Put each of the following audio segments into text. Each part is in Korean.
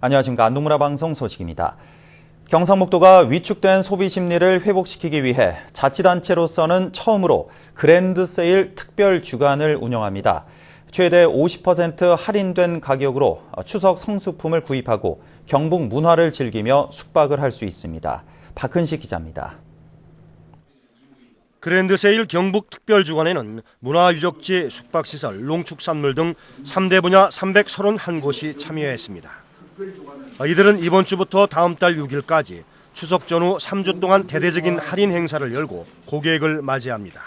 안녕하십니까. 안동문화 방송 소식입니다. 경상북도가 위축된 소비 심리를 회복시키기 위해 자치단체로서는 처음으로 그랜드 세일 특별 주간을 운영합니다. 최대 50% 할인된 가격으로 추석 성수품을 구입하고 경북 문화를 즐기며 숙박을 할 수 있습니다. 박은식 기자입니다. 그랜드 세일 경북 특별 주간에는 문화유적지, 숙박시설, 농축산물 등 3대 분야 331곳이 참여했습니다. 이들은 이번 주부터 다음 달 6일까지 추석 전후 3주 동안 대대적인 할인 행사를 열고 고객을 맞이합니다.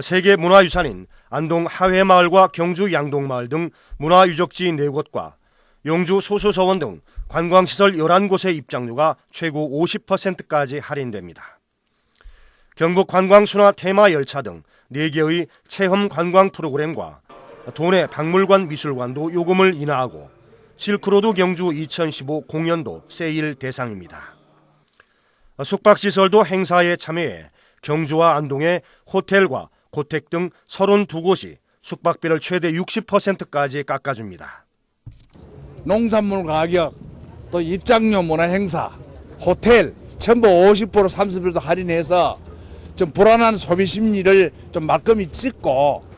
세계 문화유산인 안동 하회마을과 경주 양동마을 등 문화유적지 4곳과 영주 소수서원 등 관광시설 11곳의 입장료가 최고 50%까지 할인됩니다. 경북 관광순화 테마 열차 등 4개의 체험 관광 프로그램과 도내 박물관 미술관도 요금을 인하하고 실크로드 경주 2015 공연도 세일 대상입니다. 숙박시설도 행사에 참여해 경주와 안동의 호텔과 고택 등 32곳이 숙박비를 최대 60%까지 깎아줍니다. 농산물 가격, 또 입장료 문화 행사, 호텔 전부 50% 30% 할인해서 좀 불안한 소비 심리를 좀 말끔히 찍고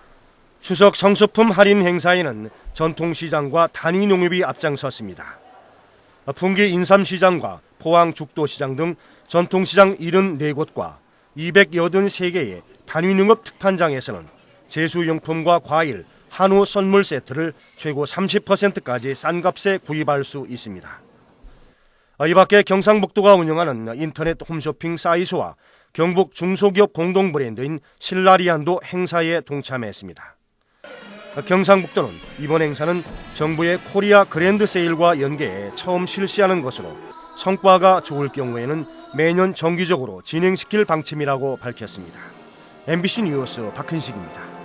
추석 성수품 할인 행사에는 전통시장과 단위농협이 앞장섰습니다. 풍기 인삼시장과 포항 죽도시장 등 전통시장 74곳과 283개의 단위농협 특판장에서는 제수용품과 과일, 한우 선물 세트를 최고 30%까지 싼 값에 구입할 수 있습니다. 이 밖에 경상북도가 운영하는 인터넷 홈쇼핑 사이즈와 경북 중소기업 공동 브랜드인 신라리안도 행사에 동참했습니다. 경상북도는 이번 행사는 정부의 코리아 그랜드 세일과 연계해 처음 실시하는 것으로 성과가 좋을 경우에는 매년 정기적으로 진행시킬 방침이라고 밝혔습니다. MBC 뉴스 박은식입니다.